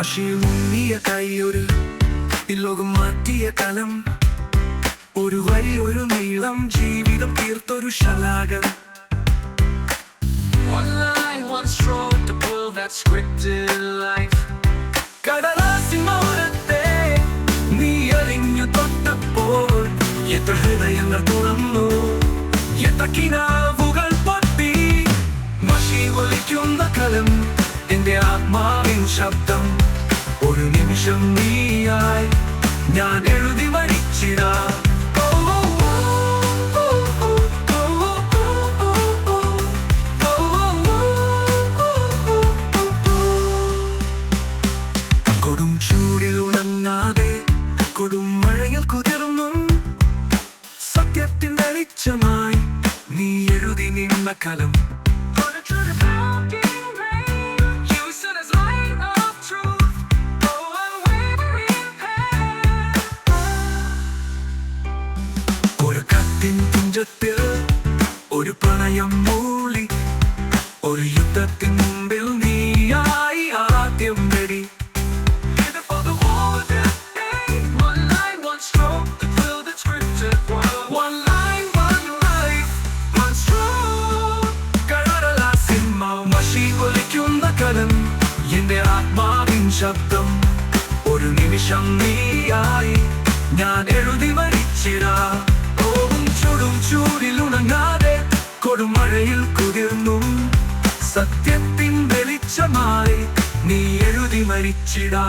മഷിയുന്നിയ കൈയൊരു ഇല്ലോകം മാറ്റിയ കലം. ഒരു വരി ഒരു നീളം ജീവിതം തീർത്തൊരു ശലാകം. കടലാസിമൗനത്തെ നീ എറിഞ്ഞു തൊട്ടപ്പോൾ എത്ര ഹൃദയങ്ങൾ തുറന്നു എത്ര കിനാവുകൾ പൊത്തി മഷി ഒലിക്കുന്ന കലം എന്റെ ആത്മാവിൻ ശബ്ദം. ഒരു നിമിഷം നീയായി ഞാൻ എഴുതി മരിച്ചിടാ കൊടും ചൂടിൽ ഉണങ്ങാതെ കൊടും മഴയിൽ കുതിർന്നും. സത്യത്തിൻ വെളിച്ചമായി നീ എഴുതി നിന്ന കലം. കത്തിൻ തുഞ്ചത്തിൽ ഒരു പ്രണയം മൂളി ഒരു യുദ്ധത്തിൻ മുമ്പിൽ നീയായി ആദ്യം വെടി. ശബ്ദം. ഒരു നിമിഷം നീയായി ഞാൻ എഴുതി മരിച്ചിടാ. കൊടും ചൂടിൽ ഉണങ്ങാതെ കൊടുമഴയിൽ കുതിർന്നു. സത്യത്തിൻ വെളിച്ചമായി നീ എഴുതി മരിച്ചിടാ.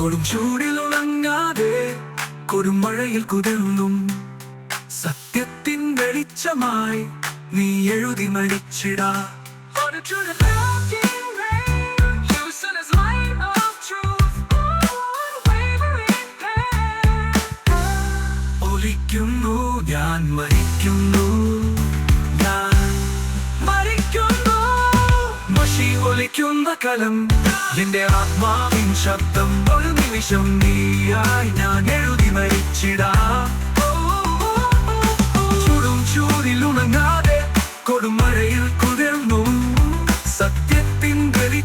കൊടും ചൂടിൽ ഉണങ്ങാതെ കൊടുമഴയിൽ കുതിർന്നും. സത്യത്തിൻ വെളിച്ചമായി നീ എഴുതി മരിച്ചിടാ. ഒലിക്കുന്നു ഞാൻ മരിക്കുന്നു. ഞാൻ മരിക്കുന്നു. മഷി ഒലിക്കുന്ന കലം നിന്റെ ആത്മാവിൻ ശബ്ദം. ഒരു നിമിഷം നീയായി ഞാൻ എഴുതി മരിച്ചിടാ.